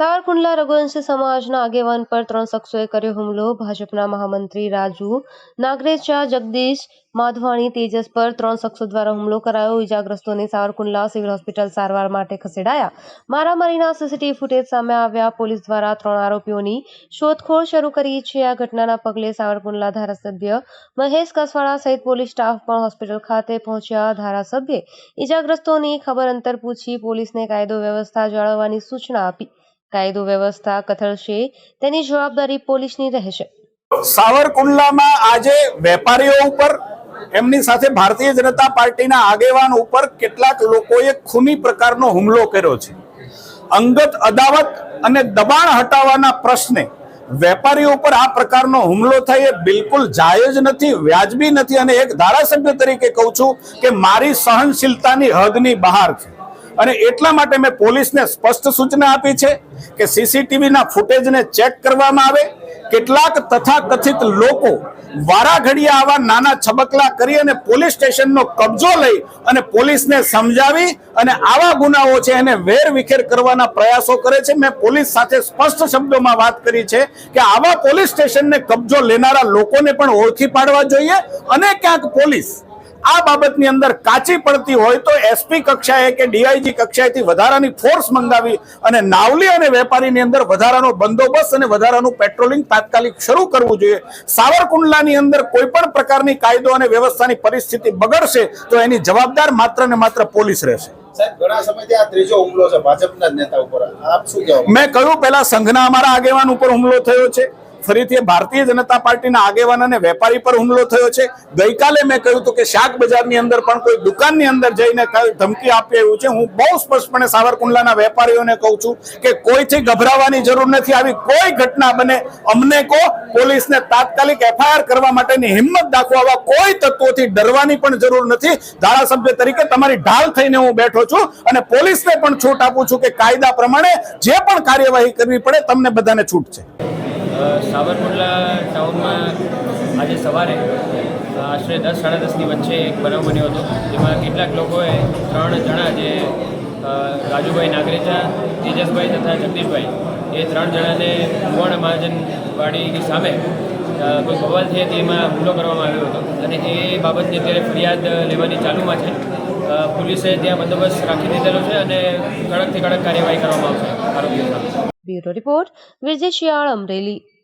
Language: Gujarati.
સાવરકુંડલા રઘુવંશી સમાજના આગેવાન પર ત્રણ શખ્સોએ કર્યો હુમલો. ભાજપના મહામંત્રી રાજુ નાગરેચા જગદીશ માધવાણી, તેજસ પર ત્રણ શખ્સો દ્વારા હુમલો કરાયો. ઇજાગ્રસ્તોને સાવરકુંડલા સિવિલ હોસ્પિટલ સારવાર માટે ખસેડાયા. મારામારીના સીસીટીવી ફૂટેજ સામે આવ્યા. પોલીસ દ્વારા ત્રણ આરોપીઓની શોધખોળ શરૂ કરી છે. આ ઘટનાના પગલે સાવરકુંડલા ધારાસભ્ય મહેશ કસવાળા સહિત પોલીસ સ્ટાફ પણ હોસ્પિટલ ખાતે પહોંચ્યા. ધારાસભ્યે ઇજાગ્રસ્તોની ખબર અંતર પૂછી પોલીસને કાયદો વ્યવસ્થા જાળવવાની સૂચના આપી. કાયદો વ્યવસ્થા કથળશે તેની જવાબદારી પોલીસની રહેશે. સાવરકુંડલામાં આજે વેપારીઓ ઉપર, એમની સાથે ભારતીય જનતા પાર્ટીના આગેવાન ઉપર કેટલાક લોકોએ ખૂની પ્રકારનો હુમલો કર્યો છે. અંગત અદાવત અને દબાણ હટાવવાના પ્રશ્ને વેપારીઓ ઉપર આ પ્રકારનો હુમલો થાય એ બિલકુલ જાયજ નથી, વ્યાજબી નથી. અને એક ધારાસભ્ય તરીકે કહું છું કે મારી સહનશીલતાની હદની બહાર છે. અને એટલા માટે મેં પોલીસને સ્પષ્ટ સૂચના આપી છે કે સીસીટીવીના ફૂટેજને ચેક કરવામાં આવે. કેટલાક તથાકથિત લોકો વારાઘડીએ આવા નાના છબકલા કરી અને પોલીસ સ્ટેશનનો કબજો લઈ અને પોલીસને સમજાવી અને આવા ગુનાઓ છે એને વેર વિખેર કરવાના પ્રયાસો કરે છે. મેં પોલીસ સાથે સ્પષ્ટ શબ્દોમાં વાત કરી છે કે આવા પોલીસ સ્ટેશનને કબજો લેનારા લોકોને પણ ઓળખી પાડવા જોઈએ અને ક્યાંક પોલીસ આ બાબતની અંદર કાચી પડતી હોય તો એસપી કક્ષાએ કે ડીઆઈજી કક્ષાએથી વધારાની ફોર્સ મંગાવી અને નાવલી અને વેપારીની અંદર વધારાનો બંદોબસ્ત અને વધારાનું પેટ્રોલિંગ તાત્કાલિક શરૂ કરવું જોઈએ. સાવરકુંડલાની અંદર કોઈ પણ પ્રકારની કાયદો અને વ્યવસ્થાની પરિસ્થિતિ બગડશે તો એની જવાબદાર માત્ર ને માત્ર પોલીસ રહેશે. મેં કહ્યું પહેલા સંઘના અમારા આગેવાન ઉપર હુમલો થયો છે. ફરીથી ભારતીય જનતા પાર્ટીના આગેવાન અને વેપારી પર હુમલો થયો છે. ગઈકાલે મેં કહ્યું હતું કે શાક બજારની અંદર પણ કોઈ દુકાનની અંદર જઈને ધમકી આપી આવ્યું છે. હું બહુ સ્પષ્ટપણે સાવરકુંડલાના વેપારીઓને કહું છું કે કોઈથી ગભરાવાની જરૂર નથી. આવી કોઈ ઘટના બને, અમને કહો, પોલીસને તાત્કાલિક એફઆઈઆર કરવા માટેની હિંમત દાખવવા કોઈ તત્વોથી ડરવાની પણ જરૂર નથી. ધારાસભ્ય તરીકે તમારી ઢાલ થઈને હું બેઠો છું અને પોલીસને પણ છૂટ આપું છું કે કાયદા પ્રમાણે જે પણ કાર્યવાહી કરવી પડે, તમને બધાને છૂટ છે. અ, સાવરકુંડલા ટાઉનમાં આજે સવારે આશરે દસ સાડા દસની વચ્ચે એક બનાવ બન્યો હતો. જેમાં કેટલાક લોકોએ ત્રણ જણા જે રાજુભાઈ નાગરેચા તેજસભાઈ તથા જગદીશભાઈ એ ત્રણ જણાને કુવાણા મહાજનવાડીની સામે કોઈ બવાલ હતી એમાં હુમલો કરવામાં આવ્યો હતો. અને એ બાબતની અત્યારે ફરિયાદ લેવાની ચાલુમાં છે. પોલીસે ત્યાં બંદોબસ્ત રાખી દીધેલો છે અને કડકથી કડક કાર્યવાહી કરવામાં આવશે. સામે. Bureau report Vijay Shiyal Amreli.